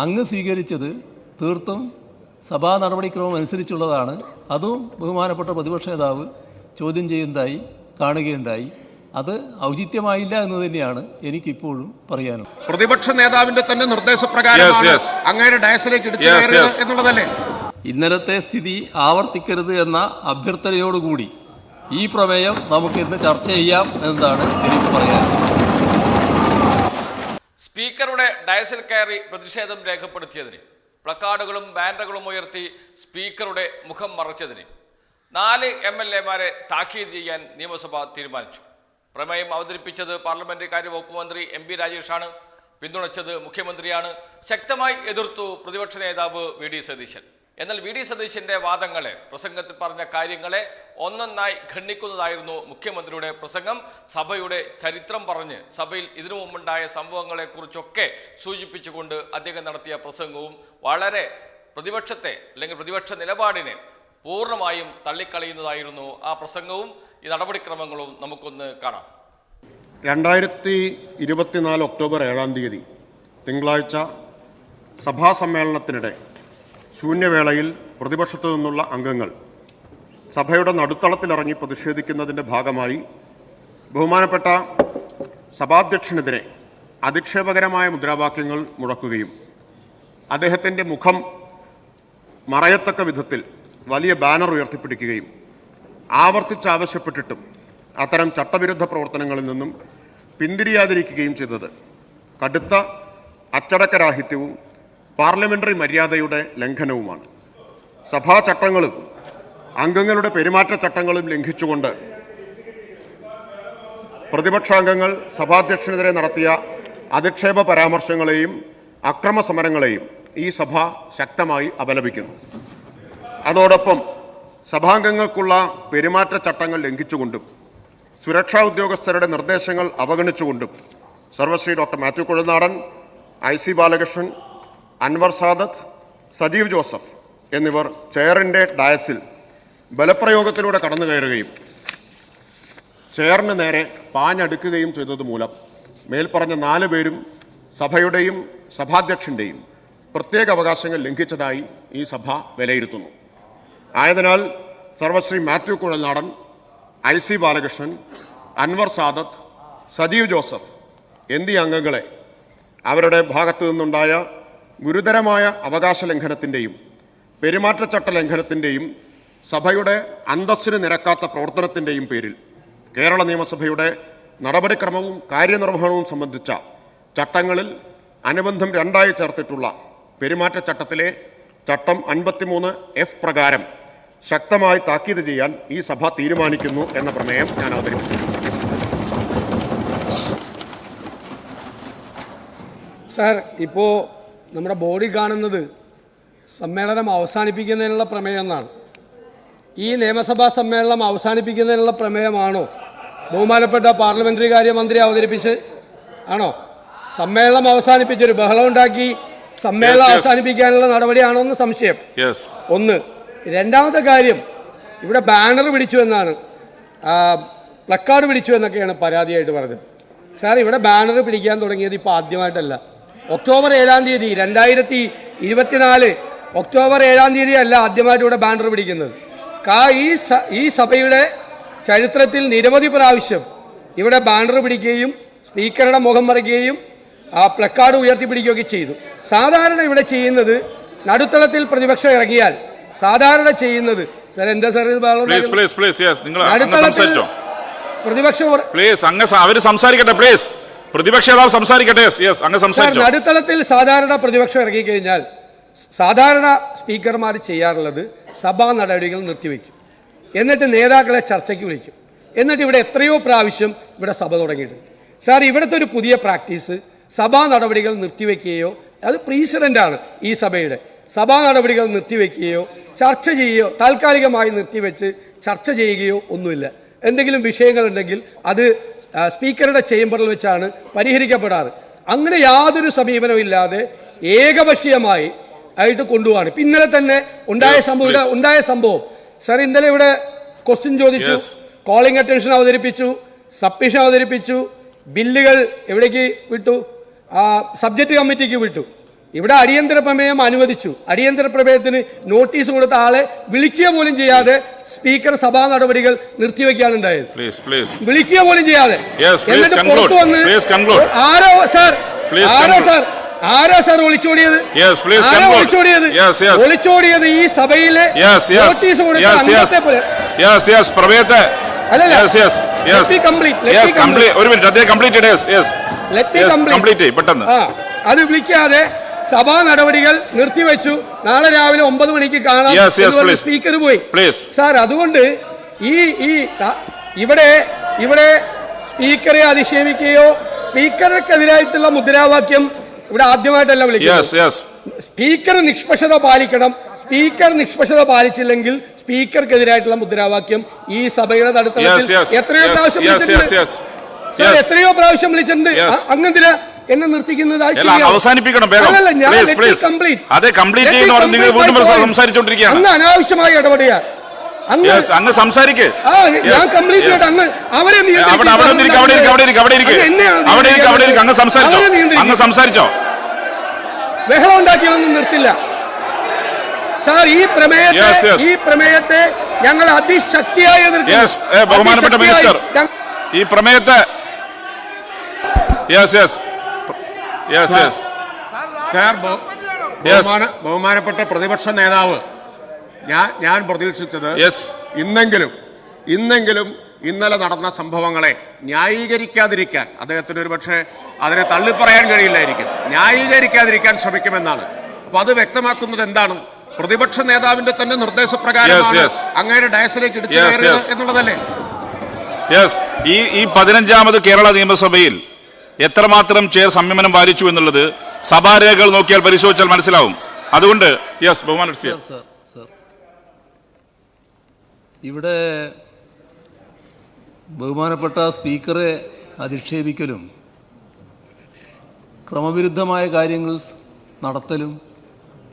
അങ്ങ് സ്വീകരിച്ചത് തീർത്തും സഭാ നടപടിക്രമം അനുസരിച്ചുള്ളതാണ്. അതും ബഹുമാനപ്പെട്ട പ്രതിപക്ഷ നേതാവ് ചോദ്യം ചെയ്യുന്നതായി കാണുകയുണ്ടായി. അത് ഔചിത്യമായില്ല എന്ന് തന്നെയാണ് എനിക്കിപ്പോഴും പറയാനും പ്രതിപക്ഷ നേതാവിന്റെ തന്നെ നിർദ്ദേശപ്രകാരമാണ്. അങ്ങയുടെ ഡയസിലേക്ക് എന്നുള്ളതല്ലേ? ഇന്നലത്തെ സ്ഥിതി ആവർത്തിക്കരുത് എന്ന അഭ്യർത്ഥനയോടുകൂടി ഈ പ്രമേയം നമുക്ക് ഇന്ന് ചർച്ച ചെയ്യാം എന്നതാണ് എനിക്ക് പറയാനുള്ളത്. സ്പീക്കറുടെ ഡയസിൽ കയറി പ്രതിഷേധം രേഖപ്പെടുത്തിയതിന് പ്ലക്കാർഡുകളും ബാനറുകളും ഉയർത്തി സ്പീക്കറുടെ മുഖം മറച്ചതിന് നാല് എം എൽ എമാരെ താക്കീത് ചെയ്യാൻ നിയമസഭ തീരുമാനിച്ചു. പ്രമേയം അവതരിപ്പിച്ചത് പാർലമെന്ററി കാര്യവകുപ്പ് മന്ത്രി എം പി രാജേഷാണ് പിന്തുണച്ചത് മുഖ്യമന്ത്രിയാണ്. ശക്തമായി എതിർത്തു പ്രതിപക്ഷ നേതാവ് വി ഡി സതീശൻ. എന്നാൽ വി ഡി സതീശന്റെ വാദങ്ങളെ പ്രസംഗത്തിൽ പറഞ്ഞ കാര്യങ്ങളെ ഒന്നൊന്നായി ഖണ്ഡിക്കുന്നതായിരുന്നു മുഖ്യമന്ത്രിയുടെ പ്രസംഗം. സഭയുടെ ചരിത്രം പറഞ്ഞ് സഭയിൽ ഇതിനു മുമ്പുണ്ടായ സംഭവങ്ങളെക്കുറിച്ചൊക്കെ സൂചിപ്പിച്ചുകൊണ്ട് അദ്ദേഹം നടത്തിയ പ്രസംഗവും വളരെ പ്രതിപക്ഷത്തെ അല്ലെങ്കിൽ പ്രതിപക്ഷ നിലപാടിനെ പൂർണമായും തള്ളിക്കളയുന്നതായിരുന്നു ആ പ്രസംഗവും. ഈ നടപടിക്രമങ്ങളും നമുക്കൊന്ന് കാണാം. രണ്ടായിരത്തി ഇരുപത്തിനാല് ഒക്ടോബർ ഏഴാം തീയതി തിങ്കളാഴ്ച സഭാ സമ്മേളനത്തിനിടെ ശൂന്യവേളയിൽ പ്രതിപക്ഷത്തു നിന്നുള്ള അംഗങ്ങൾ സഭയുടെ നടുത്തളത്തിലിറങ്ങി പ്രതിഷേധിക്കുന്നതിന്റെ ഭാഗമായി ബഹുമാനപ്പെട്ട സഭാധ്യക്ഷനെതിരെ അധിക്ഷേപകരമായ മുദ്രാവാക്യങ്ങൾ മുഴക്കുകയും അദ്ദേഹത്തിന്റെ മുഖം മറയത്തക്ക വിധത്തിൽ വലിയ ബാനർ ഉയർത്തിപ്പിടിക്കുകയും ആവർത്തിച്ചാവശ്യപ്പെട്ടിട്ടും അത്തരം ചട്ടവിരുദ്ധ പ്രവർത്തനങ്ങളിൽ നിന്നും പിന്തിരിയാതിരിക്കുകയും ചെയ്തത് കടുത്ത അച്ചടക്കരാഹിത്യവും പാർലമെന്ററി മര്യാദയുടെ ലംഘനവുമാണ്. സഭാ ചട്ടങ്ങളും അംഗങ്ങളുടെ പെരുമാറ്റച്ചട്ടങ്ങളും ലംഘിച്ചുകൊണ്ട് പ്രതിപക്ഷാംഗങ്ങൾ സഭാധ്യക്ഷനെതിരെ നടത്തിയ അധിക്ഷേപ പരാമർശങ്ങളെയും അക്രമ സമരങ്ങളെയും ഈ സഭ ശക്തമായി അപലപിക്കുന്നു. അതോടൊപ്പം സഭാംഗങ്ങൾക്കുള്ള പെരുമാറ്റച്ചട്ടങ്ങൾ ലംഘിച്ചുകൊണ്ടും സുരക്ഷാ ഉദ്യോഗസ്ഥരുടെ നിർദ്ദേശങ്ങൾ അവഗണിച്ചുകൊണ്ടും സർവശ്രീ doctor Mathew Kuzhalnadan I C Balakrishnan Anwar Sadath Sajeev Joseph എന്നിവർ ചെയറിന്റെ ഡയസിൽ ബലപ്രയോഗത്തിലൂടെ കടന്നു കയറുകയും ചെയറിന് നേരെ പാഞ്ഞടുക്കുകയും ചെയ്തത് മൂലം മേൽപ്പറഞ്ഞ നാല് പേരും സഭയുടെയും സഭാധ്യക്ഷന്റെയും പ്രത്യേക അവകാശങ്ങൾ ലംഘിച്ചതായി ഈ സഭ വിലയിരുത്തുന്നു. ആയതിനാൽ സർവശ്രീ മാത്യു കുഴൽനാടൻ ഐ സി ബാലകൃഷ്ണൻ അൻവർ സാദത്ത് സജീവ് ജോസഫ് എന്നീ അംഗങ്ങളെ അവരുടെ ഭാഗത്തു നിന്നുണ്ടായ ഗുരുതരമായ അവകാശ ലംഘനത്തിന്റെയും പെരുമാറ്റച്ചട്ട ലംഘനത്തിന്റെയും സഭയുടെ അന്തസ്സിന് നിരക്കാത്ത പ്രവർത്തനത്തിന്റെയും പേരിൽ കേരള നിയമസഭയുടെ നടപടിക്രമവും കാര്യനിർവഹണവും സംബന്ധിച്ച ചട്ടങ്ങളിൽ അനുബന്ധം രണ്ടായി ചേർത്തിട്ടുള്ള പെരുമാറ്റച്ചട്ടത്തിലെ ചട്ടം അൻപത്തിമൂന്ന് എഫ് പ്രകാരം ശക്തമായി താക്കീത് ചെയ്യാൻ ഈ സഭ തീരുമാനിക്കുന്നു എന്ന പ്രമേയം ഞാൻ അവതരിപ്പിച്ചു. സാർ ഇപ്പോൾ നമ്മുടെ ബോഡി കാണുന്നത് സമ്മേളനം അവസാനിപ്പിക്കുന്നതിനുള്ള പ്രമേയം എന്നാണ് ഈ നിയമസഭാ സമ്മേളനം അവസാനിപ്പിക്കുന്നതിനുള്ള പ്രമേയമാണോ? ബഹുമാനപ്പെട്ട പാർലമെന്ററി കാര്യമന്ത്രി അവതരിപ്പിച്ച് ആണോ? സമ്മേളനം അവസാനിപ്പിച്ചൊരു ബഹളം ഉണ്ടാക്കി സമ്മേളനം. അവസാനിപ്പിക്കാനുള്ള നടപടിയാണോ എന്ന് സംശയം. ഒന്ന് രണ്ടാമത്തെ കാര്യം ഇവിടെ ബാനർ പിടിച്ചു എന്നാണ്. പ്ലക്കാർഡ് പിടിച്ചു എന്നൊക്കെയാണ് പരാതിയായിട്ട് പറഞ്ഞത്. സാർ ഇവിടെ ബാനർ പിടിക്കാൻ തുടങ്ങിയത് ഇപ്പോൾ ആദ്യമായിട്ടല്ല. ഒക്ടോബർ ഏഴാം തീയതി രണ്ടായിരത്തി ഇരുപത്തിനാല് ഒക്ടോബർ ഏഴാം തീയതി അല്ല ആദ്യമായിട്ട് ഇവിടെ ബാനർ പിടിക്കുന്നത്. കാ ഈ ഈ സഭയുടെ ചരിത്രത്തിൽ നിരവധി പ്രാവശ്യം ഇവിടെ ബാനർ പിടിക്കുകയും സ്പീക്കറുടെ മുഖം മറിക്കുകയും ആ പ്ലക്കാർഡ് ഉയർത്തിപ്പിടിക്കുകയൊക്കെ ചെയ്തു. സാധാരണ ഇവിടെ ചെയ്യുന്നത് നടുത്തളത്തിൽ പ്രതിപക്ഷം ഇറങ്ങിയാൽ സാധാരണ ചെയ്യുന്നത് സാർ എന്താ സാർ പ്ലീസ് നടുത്തളത്തിൽ പ്രതിപക്ഷം അവർ സംസാരിക്കട്ടെ പ്ലീസ് പ്രതിപക്ഷ നേതാവ് സംസാരിക്കട്ടെ? യെസ് അങ്ങ് സംസാരിച്ചു? നടുത്തളത്തിൽ സാധാരണ പ്രതിപക്ഷം ഇറങ്ങിക്കഴിഞ്ഞാൽ സാധാരണ സ്പീക്കർമാർ ചെയ്യാറുള്ളത് സഭാ നടപടികൾ നിർത്തിവെക്കും. എന്നിട്ട് നേതാക്കളെ ചർച്ചയ്ക്ക് വിളിക്കും. എന്നിട്ട് ഇവിടെ എത്രയോ പ്രാവശ്യം ഇവിടെ സഭ തുടങ്ങിയിട്ടുണ്ട്. സാർ ഇവിടുത്തെ ഒരു പുതിയ പ്രാക്ടീസ് സഭാ നടപടികൾ നിർത്തിവെക്കുകയോ അത് പ്രീസിഡന്റാണ് ഈ സഭയുടെ. സഭാ നടപടികൾ നിർത്തിവെക്കുകയോ ചർച്ച ചെയ്യുകയോ താൽക്കാലികമായി നിർത്തിവെച്ച് ചർച്ച ചെയ്യുകയോ ഒന്നുമില്ല. എന്തെങ്കിലും വിഷയങ്ങളുണ്ടെങ്കിൽ അത് സ്പീക്കറുടെ ചേംബറിൽ വെച്ചാണ് പരിഹരിക്കപ്പെടാറ്. അങ്ങനെ യാതൊരു സമീപനവും ഇല്ലാതെ ഏകപക്ഷീയമായി ആയിട്ട് കൊണ്ടുപോവാണ്. ഇപ്പം ഇന്നലെ തന്നെ ഉണ്ടായ സംഭവം. ഉണ്ടായ സംഭവം. സർ ഇന്നലെ ഇവിടെ ക്വസ്റ്റ്യൻ ചോദിച്ചു. കോളിംഗ് അറ്റൻഷൻ അവതരിപ്പിച്ചു. സബ്മിഷൻ അവതരിപ്പിച്ചു. ബില്ലുകൾ എവിടേക്ക് വിട്ടു? സബ്ജക്റ്റ് കമ്മിറ്റിക്ക് വിട്ടു. ഇവിടെ അടിയന്തര പ്രമേയം അനുവദിച്ചു. അടിയന്തര പ്രമേയത്തിന് നോട്ടീസ് കൊടുത്ത ആളെ വിളിക്കുക പോലും ചെയ്യാതെ സ്പീക്കർ സഭാ നടപടികൾ നിർത്തിവെക്കുകയാണ് ഉണ്ടായത്. വിളിക്കുക പോലും ചെയ്യാതെ. എന്നിട്ട് പുറത്തു വന്ന്. ആരോ സർ ആരോ സർ ആരാ സാർ ഒളിച്ചോടിയത് ആരാ. ഒളിച്ചോടിയത് Yes, yes. ഒളിച്ചോടിയത് ഈ സഭയിലെ നോട്ടീസ് കൊടുത്ത അംഗത്തെ പോലെ. പ്രമേയത്തെ. അത് വിളിക്കാതെ സഭാ നടപടികൾ നിർത്തിവെച്ചു. നാളെ രാവിലെ ഒമ്പത് മണിക്ക് കാണാം. സ്പീക്കർ പോയി. പ്ലീസ് സാർ അതുകൊണ്ട് ഈ ഈ ഇവിടെ ഇവിടെ സ്പീക്കറെ അധിക്ഷേപിക്കുകയോ സ്പീക്കർക്കെതിരായിട്ടുള്ള മുദ്രാവാക്യം ഇവിടെ ആദ്യമായിട്ടല്ല വിളിക്കുന്നത്. സ്പീക്കർ നിഷ്പക്ഷത പാലിക്കണം. സ്പീക്കർ നിഷ്പക്ഷത പാലിച്ചില്ലെങ്കിൽ സ്പീക്കർക്കെതിരായിട്ടുള്ള മുദ്രാവാക്യം ഈ സഭയുടെ നടുത്തളത്തിൽ എത്രയോ പ്രാവശ്യം വിളിച്ചിട്ടുണ്ട്. എത്രയോ പ്രാവശ്യം വിളിച്ചിട്ടുണ്ട്. Yes. എന്നെ നിർത്തിക്കുന്നത് അവസാനിപ്പിക്കണം അങ്ങ് അനാവശ്യമായി ഇടപെടുക. അങ്ങ് ആ ഞാൻ കംപ്ലീറ്റ് അങ്ങ് അവരെ അങ്ങ് സംസാരിച്ചോ. അങ്ങ് സംസാരിച്ചോ. ബഹളം ഉണ്ടാക്കിയൊന്നും നിർത്തില്ല. സാർ ഈ പ്രമേയത്തെ. ഈ പ്രമേയത്തെ ഞങ്ങൾ അതിശക്തിയായി ബഹുമാനപ്പെട്ട മിനിസ്റ്റർ. ഈ പ്രമേയത്തെ yes yes yes yes sir ബഹുമാനപ്പെട്ട പ്രതിപക്ഷ നേതാവ്. ഞാൻ ഞാൻ പ്രതീക്ഷിച്ചത് യെസ് ഇന്നെങ്കിലും ഇന്നെങ്കിലും ഇന്നലെ നടന്ന സംഭവങ്ങളെ ന്യായീകരിക്കാതിരിക്കാൻ അദ്ദേഹത്തിന് ഒരു പക്ഷേ അതിനെ തള്ളിപ്പറയാൻ കഴിയില്ലായിരിക്കും. ന്യായീകരിക്കാതിരിക്കാൻ ശ്രമിക്കുമെന്നാണ്. അപ്പൊ അത് വ്യക്തമാക്കുന്നത് എന്താണ്? പ്രതിപക്ഷ നേതാവിന്റെ തന്നെ നിർദ്ദേശപ്രകാരമാണ്. അങ്ങയുടെ ഡയസിലേക്ക് ഇടിച്ചു. എന്നുള്ളതല്ലേ? ഈ ഈ പതിനഞ്ചാമത് കേരള നിയമസഭയിൽ എത്രമാത്രം ചെയർ സംയമനം പാലിച്ചു എന്നുള്ളത് സഭാരേഖകൾ നോക്കിയാൽ പരിശോധിച്ചാൽ മനസ്സിലാവും. അതുകൊണ്ട് യെസ് സർ ഇവിടെ ബഹുമാനപ്പെട്ട സ്പീക്കറെ അധിക്ഷേപിക്കലും ക്രമവിരുദ്ധമായ കാര്യങ്ങൾ നടത്തലും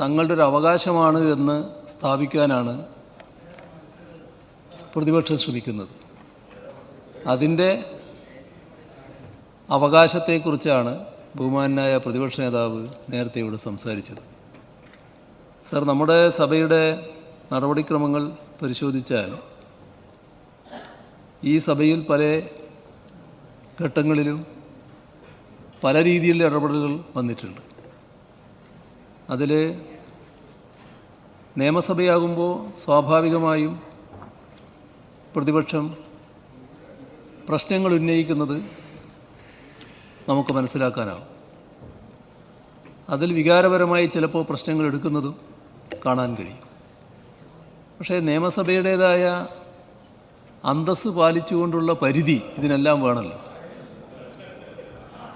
തങ്ങളുടെ ഒരു അവകാശമാണ് എന്ന് സ്ഥാപിക്കാനാണ് പ്രതിപക്ഷം ശ്രമിക്കുന്നത്. അതിന്റെ അവകാശത്തെക്കുറിച്ചാണ് ബഹുമാനായ പ്രതിപക്ഷ നേതാവ് നേരത്തെ ഇവിടെ സംസാരിച്ചത്. സർ നമ്മുടെ സഭയുടെ നടപടിക്രമങ്ങൾ പരിശോധിച്ചാൽ ഈ സഭയിൽ പല ഘട്ടങ്ങളിലും പല രീതിയിലുള്ള ഇടപെടലുകൾ വന്നിട്ടുണ്ട്. അതിൽ നിയമസഭയാകുമ്പോൾ സ്വാഭാവികമായും പ്രതിപക്ഷം പ്രശ്നങ്ങൾ ഉന്നയിക്കുന്നത് നമുക്ക് മനസ്സിലാക്കാനാവും. അതിൽ വികാരപരമായി ചിലപ്പോൾ പ്രശ്നങ്ങൾ എടുക്കുന്നതും കാണാൻ കഴിയും. പക്ഷേ നിയമസഭയുടേതായ അന്തസ് പാലിച്ചുകൊണ്ടുള്ള പരിധി ഇതിനെല്ലാം വേണമല്ലോ.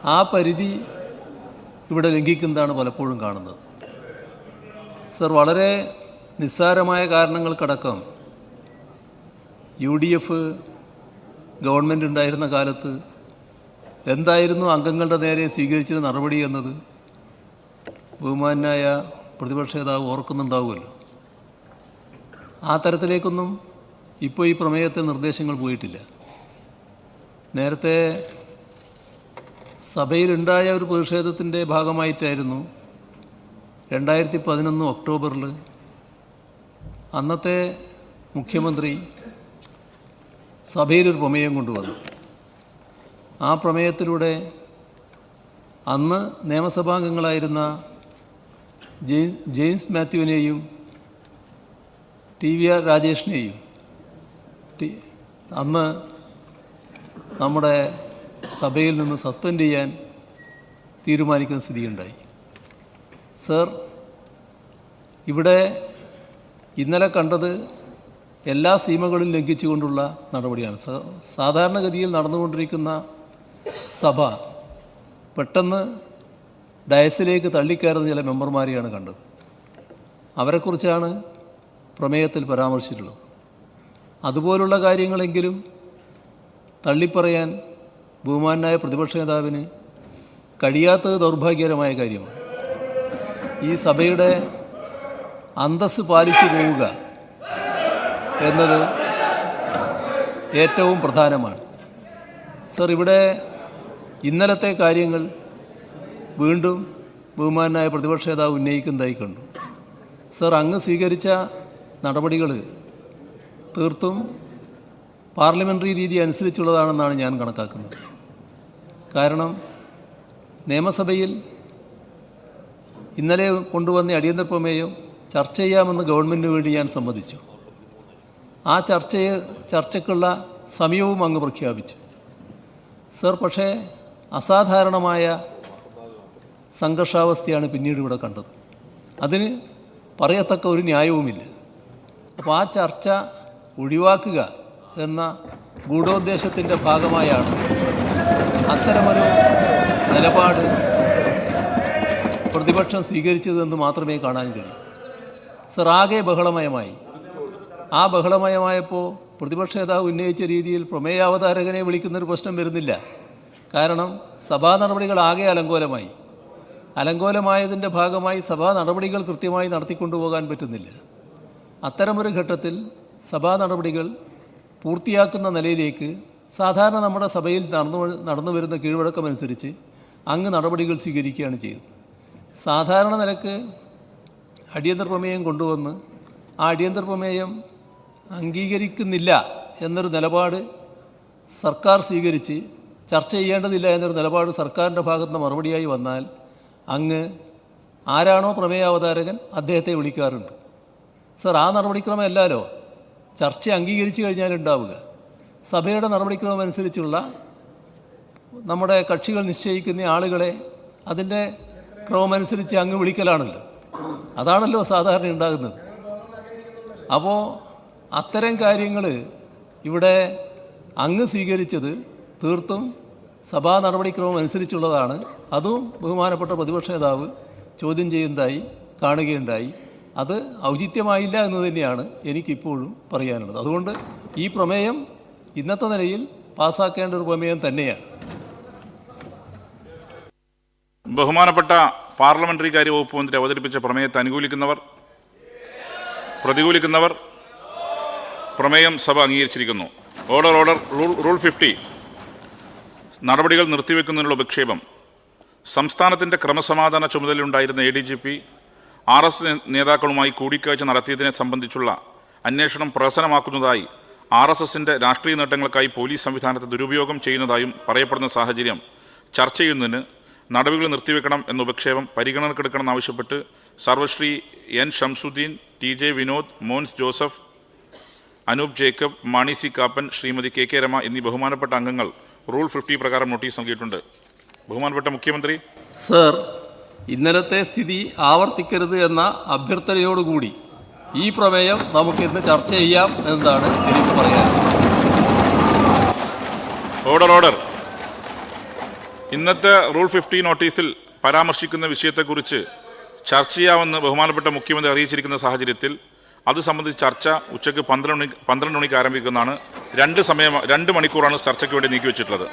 ആ പരിധി ഇവിടെ ലംഘിക്കുന്നതാണ് പലപ്പോഴും കാണുന്നത്. സർ വളരെ നിസ്സാരമായ കാരണങ്ങൾക്കടക്കം യു ഡി എഫ് ഗവൺമെന്റ് ഉണ്ടായിരുന്ന കാലത്ത് എന്തായിരുന്നു അംഗങ്ങളുടെ നേരെ സ്വീകരിച്ചിരുന്ന നടപടി എന്നത്? ബഹുമാനായ പ്രതിപക്ഷ നേതാവ് ഓർക്കുന്നുണ്ടാവുമല്ലോ. ആ തരത്തിലേക്കൊന്നും ഇപ്പോൾ ഈ പ്രമേയത്തിൽ നിർദ്ദേശങ്ങൾ പോയിട്ടില്ല. നേരത്തെ സഭയിലുണ്ടായ ഒരു പ്രതിഷേധത്തിന്റെ ഭാഗമായിട്ടായിരുന്നു രണ്ടായിരത്തി പതിനൊന്ന് ഒക്ടോബറിൽ അന്നത്തെ മുഖ്യമന്ത്രി സഭയിലൊരു പ്രമേയം കൊണ്ടുവന്നു ആ പ്രമേയത്തിലൂടെ അന്ന് നിയമസഭാംഗങ്ങളായിരുന്ന ജെയിംസ് ജെയിംസ് മാത്യുവിനെയും ടി വി ആർ രാജേഷിനെയും അന്ന് നമ്മുടെ സഭയിൽ നിന്ന് സസ്പെൻഡ് ചെയ്യാൻ തീരുമാനിക്കുന്ന സ്ഥിതിയുണ്ടായി. സർ ഇവിടെ ഇന്നലെ കണ്ടത് എല്ലാ സീമകളും ലംഘിച്ചുകൊണ്ടുള്ള നടപടിയാണ്. സാധാരണഗതിയിൽ നടന്നുകൊണ്ടിരിക്കുന്ന സഭ പെട്ടെന്ന് ഡയസിലേക്ക് തള്ളിക്കയറുന്ന ചില മെമ്പർമാരെയാണ് കണ്ടത്. അവരെക്കുറിച്ചാണ് പ്രമേയത്തിൽ പരാമർശിച്ചിട്ടുള്ളത്. അതുപോലുള്ള കാര്യങ്ങളെങ്കിലും തള്ളിപ്പറയാൻ ബഹുമാനായ പ്രതിപക്ഷ നേതാവിന് കഴിയാത്തത് ദൗർഭാഗ്യകരമായ കാര്യമാണ്. ഈ സഭയുടെ അന്തസ് പാലിച്ചു പോവുക എന്നത് ഏറ്റവും പ്രധാനമാണ്. സർ ഇവിടെ ഇന്നലത്തെ കാര്യങ്ങൾ വീണ്ടും ബഹുമാനായ പ്രതിപക്ഷ നേതാവ് ഉന്നയിക്കുന്നതായി കണ്ടു. സർ അങ്ങ് സ്വീകരിച്ച നടപടികൾ തീർത്തും പാർലമെന്ററി രീതി അനുസരിച്ചുള്ളതാണെന്നാണ് ഞാൻ കണക്കാക്കുന്നത്. കാരണം നിയമസഭയിൽ ഇന്നലെ കൊണ്ടുവന്ന അടിയന്തര പ്രമേയം ചർച്ച ചെയ്യാമെന്ന് ഗവൺമെന്റിന് വേണ്ടി ഞാൻ സമ്മതിച്ചു. ആ ചർച്ചയെ ചർച്ചയ്ക്കുള്ള സമയവും അങ്ങ് പ്രഖ്യാപിച്ചു. സർ പക്ഷേ അസാധാരണമായ സംഘർഷാവസ്ഥയാണ് പിന്നീട് ഇവിടെ കണ്ടത്. അതിന് പറയത്തക്ക ഒരു ന്യായവുമില്ല. അപ്പോൾ ആ ചർച്ച ഒഴിവാക്കുക എന്ന ഗൂഢോദ്ദേശത്തിന്റെ ഭാഗമായാണ് അത്തരമൊരു നിലപാട് പ്രതിപക്ഷം സ്വീകരിച്ചതെന്ന് മാത്രമേ കാണാൻ കഴിയൂ. സർ ആകെ ബഹളമയമായി. ആ ബഹളമയമായപ്പോൾ പ്രതിപക്ഷ നേതാവ് ഉന്നയിച്ച രീതിയിൽ പ്രമേയാവതാരകനെ വിളിക്കുന്നൊരു പ്രശ്നം വരുന്നില്ല. കാരണം സഭാ നടപടികൾ ആകെ അലങ്കോലമായി. അലങ്കോലമായതിന്റെ ഭാഗമായി സഭാ നടപടികൾ കൃത്യമായി നടത്തിക്കൊണ്ടുപോകാൻ പറ്റുന്നില്ല. അത്തരമൊരു ഘട്ടത്തിൽ സഭാ നടപടികൾ പൂർത്തിയാക്കുന്ന നിലയിലേക്ക് സാധാരണ നമ്മുടെ സഭയിൽ നടന്നു നടന്നു വരുന്ന കീഴ്വഴക്കമനുസരിച്ച് അങ്ങ് നടപടികൾ സ്വീകരിക്കുകയാണ് ചെയ്തത് സാധാരണ നിലയ്ക്ക് അടിയന്തര പ്രമേയം കൊണ്ടുവന്ന് ആ അടിയന്തര പ്രമേയം അംഗീകരിക്കുന്നില്ല എന്നൊരു നിലപാട് സർക്കാർ സ്വീകരിച്ച് ചർച്ച ചെയ്യേണ്ടതില്ല എന്നൊരു നിലപാട് സർക്കാരിന്റെ ഭാഗത്തുനിന്ന് മറുപടിയായി വന്നാൽ അങ്ങ് ആരാണോ പ്രമേയാവതാരകൻ അദ്ദേഹത്തെ വിളിക്കാറുണ്ട്. സർ ആ നടപടിക്രമം ചർച്ച അംഗീകരിച്ചു കഴിഞ്ഞാൽ ഉണ്ടാവുക. സഭയുടെ നടപടിക്രമം അനുസരിച്ചുള്ള നമ്മുടെ കക്ഷികൾ നിശ്ചയിക്കുന്ന ആളുകളെ അതിന്റെ ക്രമമനുസരിച്ച് അങ്ങ് വിളിക്കലാണല്ലോ. അതാണല്ലോ സാധാരണ ഉണ്ടാകുന്നത്. അപ്പോൾ അത്തരം കാര്യങ്ങൾ ഇവിടെ അങ്ങ് സ്വീകരിച്ചത് തീർത്തും സഭാ നടപടിക്രമം അനുസരിച്ചുള്ളതാണ്. അതും ബഹുമാനപ്പെട്ട പ്രതിപക്ഷ നേതാവ് ചോദ്യം ചെയ്യുന്നതായി കാണുകയുണ്ടായി. അത് ഔചിത്യമായില്ല എന്ന് തന്നെയാണ് എനിക്കിപ്പോഴും പറയാനുള്ളത്. അതുകൊണ്ട് ഈ പ്രമേയം ഇന്നത്തെ നിലയിൽ പാസ്സാക്കേണ്ട ഒരു പ്രമേയം തന്നെയാണ്. ബഹുമാനപ്പെട്ട പാർലമെന്ററി കാര്യ വകുപ്പ് മന്ത്രി അവതരിപ്പിച്ച പ്രമേയത്തെ അനുകൂലിക്കുന്നവർ പ്രതികൂലിക്കുന്നവർ പ്രമേയം സഭ അംഗീകരിച്ചിരിക്കുന്നു. Order order rule rule fifty നടപടികൾ നിർത്തിവെക്കുന്നതിനുള്ള ഉപക്ഷേപം. സംസ്ഥാനത്തിന്റെ ക്രമസമാധാന ചുമതലയുണ്ടായിരുന്ന A D G P R S നേതാക്കളുമായി കൂടിക്കാഴ്ച നടത്തിയതിനെ സംബന്ധിച്ചുള്ള അന്വേഷണം പ്രഹസനമാക്കുന്നതായി ആർ എസ് എസിന്റെ രാഷ്ട്രീയ നേട്ടങ്ങൾക്കായി പോലീസ് സംവിധാനത്തെ ദുരുപയോഗം ചെയ്യുന്നതായും പറയപ്പെടുന്ന സാഹചര്യം ചർച്ച ചെയ്യുന്നതിന് നടപടികൾ നിർത്തിവെക്കണം എന്ന ഉപക്ഷേപം പരിഗണനക്കെടുക്കണമെന്നാവശ്യപ്പെട്ട് സർവശ്രീ N Shamsuddin T J Vinod Mons Joseph Anoop Jacob Mani C Kappan Shrimati K K Rema എന്നീ ബഹുമാനപ്പെട്ട അംഗങ്ങൾ റൂൾ ഫിഫ്റ്റി പ്രകാരം നോട്ടീസ് നൽകിയിട്ടുണ്ട്. ബഹുമാനപ്പെട്ട മുഖ്യമന്ത്രി. സർ ഇന്നലത്തെ സ്ഥിതി ആവർത്തിക്കരുത് എന്ന അഭ്യർത്ഥനയോടുകൂടി ഈ പ്രമേയം നമുക്ക് ഇന്ന് ചർച്ച ചെയ്യാം എന്നതാണ് എനിക്ക് പറയാൻ. ഓർഡർ ഓർഡർ ഇന്നത്തെ റൂൾ ഫിഫ്റ്റി നോട്ടീസിൽ പരാമർശിക്കുന്ന വിഷയത്തെക്കുറിച്ച് ചർച്ച ചെയ്യാമെന്ന് ബഹുമാനപ്പെട്ട മുഖ്യമന്ത്രി അറിയിച്ചിരിക്കുന്ന സാഹചര്യത്തിൽ അത് സംബന്ധിച്ച് ചർച്ച ഉച്ചയ്ക്ക് പന്ത്രണ്ട് മണി പന്ത്രണ്ട് മണിക്ക് ആരംഭിക്കുന്നതാണ്. രണ്ട് സമയം രണ്ട് മണിക്കൂറാണ് ചർച്ചയ്ക്ക് വേണ്ടി നീക്കിവെച്ചിട്ടുള്ളത്.